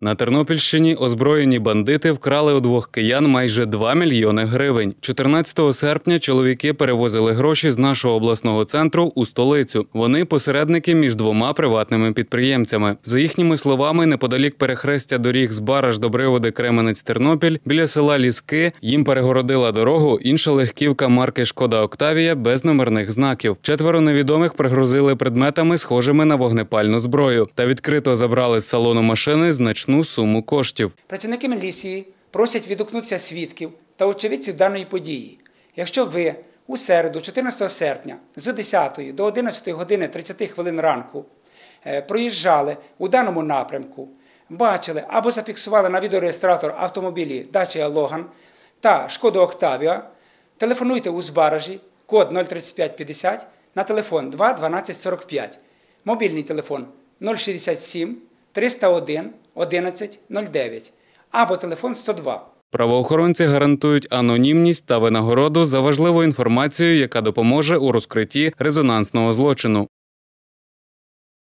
На Тернопільщині озброєні бандити вкрали у двох киян майже 2 мільйони гривень. 14 серпня чоловіки перевозили гроші з нашого обласного центру у столицю. Вони посередники між двома приватними підприємцями. За їхніми словами, неподалік перехрестя доріг з Бараж до Кременець Тернопіль біля села Ліски їм перегородила дорогу інша легківка марки Шкода Октавія без номерних знаків. Четверо невідомих пригрозили предметами, схожими на вогнепальну зброю, та відкрито забрали з салону машини значну суму коштів. Працівники міліції просять відгукнутися свідків та очевидців даної події. Якщо ви у середу, 14 серпня, з 10 до 11 години 30 хвилин ранку е, проїжджали у даному напрямку, бачили або зафіксували на відеореєстратор автомобілі Dacia Logan та Шкода Octavia, телефонуйте у Збаражі, код 03550 на телефон 2 12 45, мобільний телефон 067 301 11 09 або телефон 102. Правоохоронці гарантують анонімність та винагороду за важливу інформацію, яка допоможе у розкритті резонансного злочину.